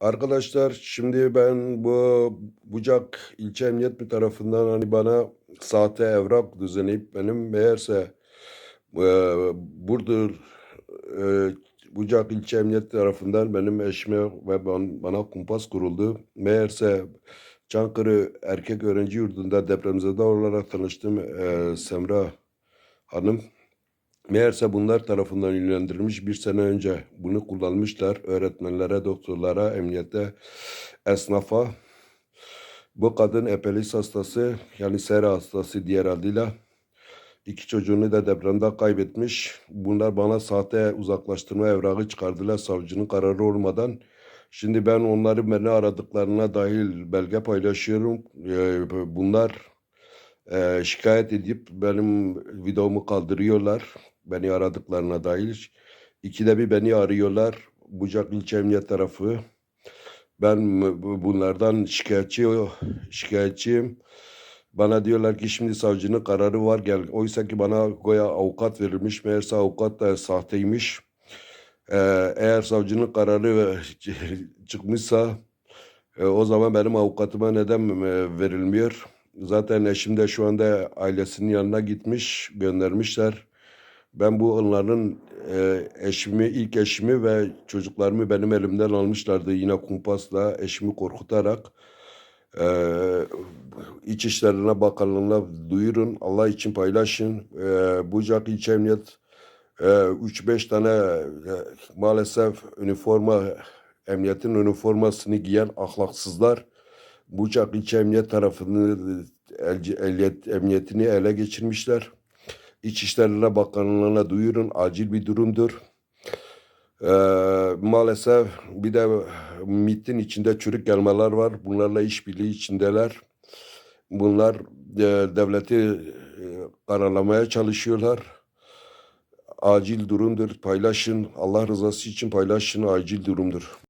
Arkadaşlar şimdi ben bu Bucak İlçe Emniyet Müdürü tarafından hani bana sahte evrak düzenleyip benim meğerse e, Burdur e, Bucak İlçe Emniyet tarafından benim eşime ve ban- bana kumpas kuruldu. Meğerse Çankırı Erkek Öğrenci Yurdu'nda depremzede olarak tanıştım e, Semra Hanım. Meğerse bunlar tarafından yönlendirilmiş bir sene önce bunu kullanmışlar öğretmenlere, doktorlara, emniyete, esnafa. Bu kadın epilepsi hastası yani sera hastası diğer adıyla iki çocuğunu da depremde kaybetmiş. Bunlar bana sahte uzaklaştırma evrağı çıkardılar savcının kararı olmadan. Şimdi ben onları beni aradıklarına dahil belge paylaşıyorum. Ee, Bunlar ee, şikayet edip benim videomu kaldırıyorlar. Beni aradıklarına dair. İkide bir beni arıyorlar. Bucak İlçe Emniyet tarafı. Ben bu- bunlardan şikayetçi şikayetçiyim. Bana diyorlar ki şimdi savcının kararı var gel. Oysa ki bana goya avukat verilmiş. Meğerse avukat da sahteymiş. Ee, eğer savcının kararı çıkmışsa e, o zaman benim avukatıma neden e, verilmiyor? Zaten eşim de şu anda ailesinin yanına gitmiş, göndermişler. Ben bu onların e, eşimi, ilk eşimi ve çocuklarımı benim elimden almışlardı yine kumpasla eşimi korkutarak. E, İçişlerine Bakanlığı'na duyurun, Allah için paylaşın. E, Bucak İlçe Emniyet e, 3-5 tane e, maalesef üniforma, emniyetin üniformasını giyen ahlaksızlar Bucak İlçe Emniyet tarafını el- ehliyet, emniyetini ele geçirmişler. İçişlerine Bakanlığı'na duyurun acil bir durumdur. Ee, maalesef bir de MİT'in içinde çürük gelmeler var. Bunlarla işbirliği içindeler. Bunlar e, devleti e, karalamaya çalışıyorlar. Acil durumdur. Paylaşın. Allah rızası için paylaşın. Acil durumdur.